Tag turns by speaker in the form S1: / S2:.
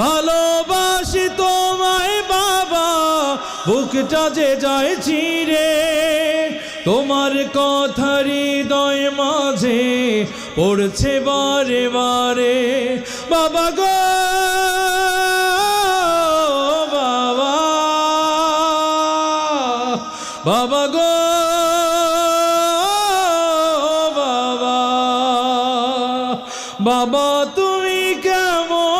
S1: ভালোবাসি তোমায় বাবা, বুকটা যে যায় চিরে। তোমার কথা হৃদয় মাঝে পড়ছে বারে বারে। বাবা গো, বাবা বাবা গো, বাবা বাবা, তুমি কেমন?